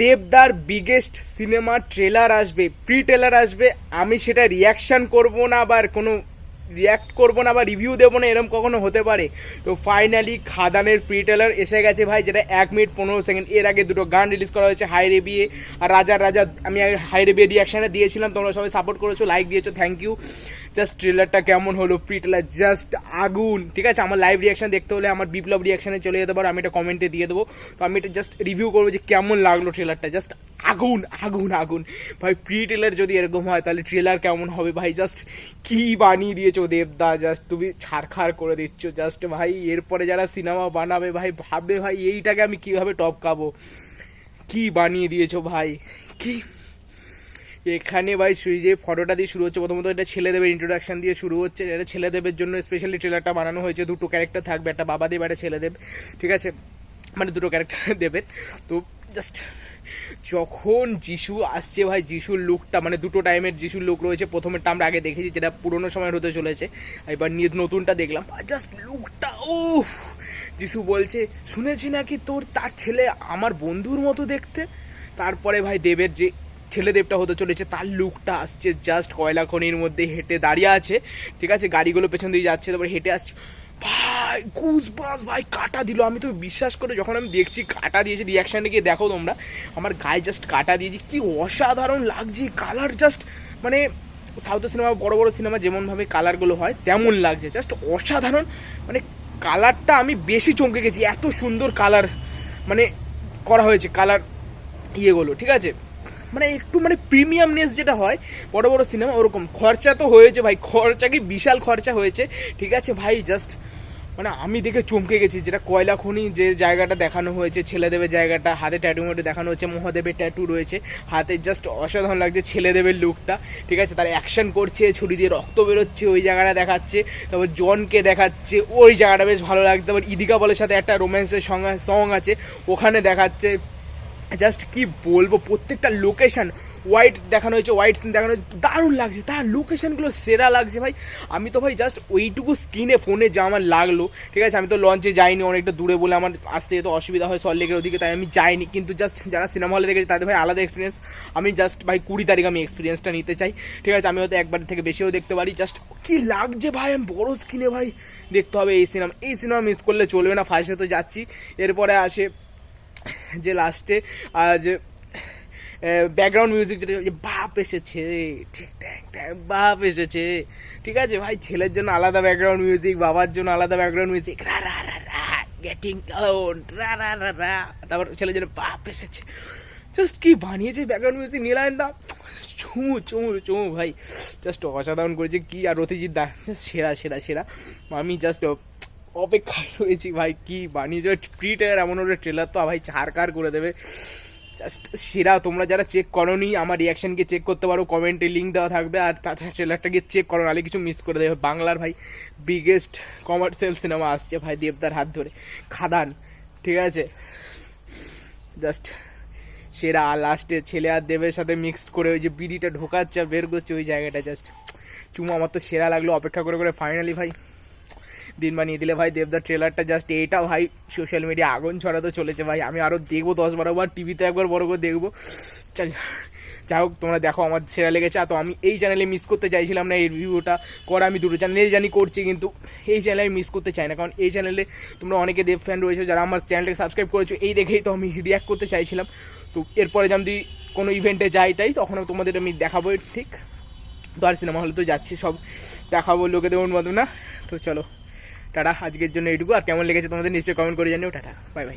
দেবদার biggest cinema trailer আসবে pre trailer আসবে, আমি সেটা রিয়াকশন করব না আবার কোনো রিয়াক্ট করব না বা রিভিউ দেবো না এরকম কখনো হতে পারে। তো ফাইনালি খাদানের প্রি ট্রেলার এসে গেছে ভাই, যেটা এক মিনিট পনেরো সেকেন্ড। এর আগে দুটো গান রিলিজ করা হয়েছে হাই রেবিয়ে আর রাজার রাজা, আমি হাই রেবিয়ে রিয়াকশানে দিয়েছিলাম, তোমরা সবাই সাপোর্ট করেছ লাইক দিয়েছ থ্যাংক ইউ জাস্ট ট্রেলারটা কেমন হলো প্রি ট্রেলার জাস্ট আগুন, ঠিক আছে? আমার লাইভ রিয়াকশন দেখতে হলে আমার বিপ্লব রিয়াকশনে চলে যেতে পারো, আমি এটা কমেন্টে দিয়ে দেবো। তো আমি এটা জাস্ট রিভিউ করব যে কেমন লাগল ট্রেলারটা জাস্ট আগুন আগুন আগুন। ভাই প্রি ট্রেলার যদি এরকম হয়, তাহলে ট্রেলার কেমন হবে ভাই? জাস্ট কি বানিয়ে দিয়েছ দেবদা? জাস্ট তুমি ছাড়খাড় করে দিচ্ছ জাস্ট ভাই, এরপরে যারা সিনেমা বানাবে ভাই, ভাববে ভাই, এইটাকে আমি কীভাবে টপকাবো কি বানিয়ে দিয়েছ ভাই? কি এখানে ভাই যে ফটোটা দিয়ে শুরু হচ্ছে, প্রথমত এটা ছেলেদেবের ইন্ট্রোডাকশন দিয়ে শুরু হচ্ছে। এটা ছেলেদেবের জন্য স্পেশালি ট্রেলারটা বানানো হয়েছে। দুটো ক্যারেক্টার থাকবে, একটা বাবা দেব, একটা ছেলেদেব, ঠিক আছে? মানে দুটো ক্যারেক্টার দেবের। তো জাস্ট যখন যিশু আসছে ভাই, যিশুর লুকটা মানে দুটো টাইমের যিশুর লুক রয়েছে। প্রথমেরটা আমরা আগে দেখেছি, যেটা পুরোনো সময় হতে চলেছে। এবার নতুনটা দেখলাম। জাস্ট লুকটা ও যিশু বলছে, শুনেছি নাকি তোর তার ছেলে আমার বন্ধুর মতো দেখতে? তারপরে ভাই দেবের যে ছেলে দেবটা হতে চলেছে, তার লুকটা আসছে জাস্ট কয়লা খনির মধ্যে হেঁটে দাঁড়িয়ে আছে। ঠিক আছে, গাড়িগুলো পেছন দিয়ে যাচ্ছে, তারপরে হেঁটে আসছে। ভাই গুজ বাস ভাই, কাটা দিল। আমি তো বিশ্বাস করে যখন আমি দেখছি, কাটা দিয়েছি রিয়াকশানে গিয়ে দেখো তোমরা, আমার গায়ে জাস্ট কাটা দিয়েছি। কি অসাধারণ লাগছে কালার জাস্ট মানে সাউথের সিনেমা বড় বড় সিনেমা যেমনভাবে কালারগুলো হয়, তেমন লাগছে। জাস্ট অসাধারণ মানে কালারটা আমি বেশি চমকে গেছি। এত সুন্দর কালার মানে করা হয়েছে কালার ইয়েগুলো, ঠিক আছে? মানে একটু মানে প্রিমিয়ামনেস যেটা হয়, বড় বড় সিনেমা ওরকম। খরচা তো হয়েছে ভাই, খরচা কি বিশাল খরচা হয়েছে। ঠিক আছে ভাই জাস্ট মানে আমি দেখে চমকে গেছি, যেটা কয়লা খনি যে জায়গাটা দেখানো হয়েছে ছেলেদেবের জায়গাটা, হাতে ট্যাটু মধ্যে দেখানো হয়েছে, মহাদেবের ট্যাটু রয়েছে, হাতে জাস্ট অসাধারণ লাগছে ছেলেদেবের লুকটা ঠিক আছে, তার অ্যাকশন করছে, ছুরি দিয়ে রক্ত বেরোচ্ছে, ওই জায়গাটা দেখাচ্ছে, তারপর জনকে দেখাচ্ছে, ওই জায়গাটা বেশ ভালো লাগছে। তারপর ইদিকা বলের সাথে একটা রোম্যান্সের সঙ্গ সং আছে, ওখানে দেখাচ্ছে। জাস্ট কি বলব, প্রত্যেকটা লোকেশন হোয়াইট দেখানো হয়েছে হোয়াইট সিন দেখানো হয়েছে, দারুণ লাগছে। তার লোকেশনগুলো সেরা লাগছে ভাই। আমি তো ভাই জাস্ট ওইটুকু স্ক্রিনে ফোনে যা আমার লাগল, ঠিক আছে? আমি তো লঞ্চে যাইনি অনেকটা দূরে বলে আমার আসতে যেতে অসুবিধা হয় সল্লেকের ওদিকে, তাই আমি যাইনি। কিন্তু জাস্ট যারা সিনেমা হলে দেখেছে, তাদের ভাই আলাদা এক্সপিরিয়েন্স আমি জাস্ট ভাই কুড়ি তারিখ আমি এক্সপিরিয়েন্সটা নিতে চাই, ঠিক আছে? আমি হয়তো একবার থেকে বেশিও দেখতে পারি। জাস্ট কি লাগছে ভাই, আমি বড় স্ক্রিনে ভাই দেখতে হবে এই সিনেমা এই সিনেমা মিস করলে চলবে না ফার্স্টে তো যাচ্ছি, এরপরে আসে যে লাস্টে যে ব্যাকগ্রাউন্ড মিউজিক যেটা, যে বাপ এসেছে, ঠিক বাপ এসেছে। ঠিক আছে, ভাই, ছেলের জন্য আলাদা ব্যাকগ্রাউন্ড মিউজিক বাবার জন্য আলাদা ব্যাকগ্রাউন্ড মিউজিক রা রা রা রা গেটিং ডাউন রা রা রা রা। তারপর ছেলের জন্য বাপ এসেছে। জাস্ট কি বানিয়েছে ব্যাকগ্রাউন্ড মিউজিক নীলায়ন দা চুমু চুমু চুমু, ভাই। জাস্ট অসাধারণ করেছে, কি আর রতিজিৎ দা? সেরা সেরা সেরা। আমি জাস্ট অপেক্ষায় রয়েছি ভাই, কি বানিয়েছে প্রি ট্রেলার এমন একটা ট্রেলার তো ভাই ছাড়কার করে দেবে। জাস্ট সেরা, তোমরা যারা চেক করোনি, আমার রিয়াকশানকে চেক করতে পারো কমেন্টে লিঙ্ক দেওয়া থাকবে, আর তাছাড়া ট্রেলারটাকে চেক করো, নাহলে কিছু মিস করে দেবে। বাংলার ভাই বিগেস্ট কমার্শিয়াল সিনেমা আসছে ভাই, দেবদার হাত ধরে। খাদান, ঠিক আছে? জাস্ট সেরা লাস্টে ছেলে আর দেবের সাথে মিক্সড করে ওই যে বিড়িটা ঢোকাচ্ছে, বের করছে ওই জায়গাটা জাস্ট চুমু, আমার তো সেরা লাগল, অপেক্ষা করে করে ফাইনালি ভাই দিন বানিয়ে দিলে ভাই দেবদার ট্রেলারটা জাস্ট এইটা ভাই সোশ্যাল মিডিয়া আগুন ছড়াতে চলেছে ভাই। আমি আরও দেখব দশ বারো বার টিভিতে একবার বড় করে দেখব। চল, যাই হোক, তোমরা দেখো আমার সেরা লেগেছে তো আমি এই চ্যানেলে মিস করতে চাইছিলাম না এই রিভিউটা করা, আমি দুটো চ্যানেলে জানি করছি, কিন্তু এই চ্যানেলে আমি মিস করতে চাই না। কারণ এই চ্যানেলে তোমরা অনেকে দেব ফ্যান রয়েছে, যারা আমার চ্যানেলটাকে সাবস্ক্রাইব করেছ, এই দেখেই তো আমি রিয়াক্ট করতে চাইছিলাম। তো এরপরে যদি কোনো ইভেন্টে যাই তাই তখন তোমাদের আমি দেখাবো ঠিক? তো আর সিনেমা হলে তো যাচ্ছি, সব দেখাবো লোকেদের মতো না তো চলো। টাটা, আজকের জন্য এইটুকু। আর কেমন লেগেছে তোমাদের নিশ্চয়ই কমেন্ট করে জানিও। Tata bye bye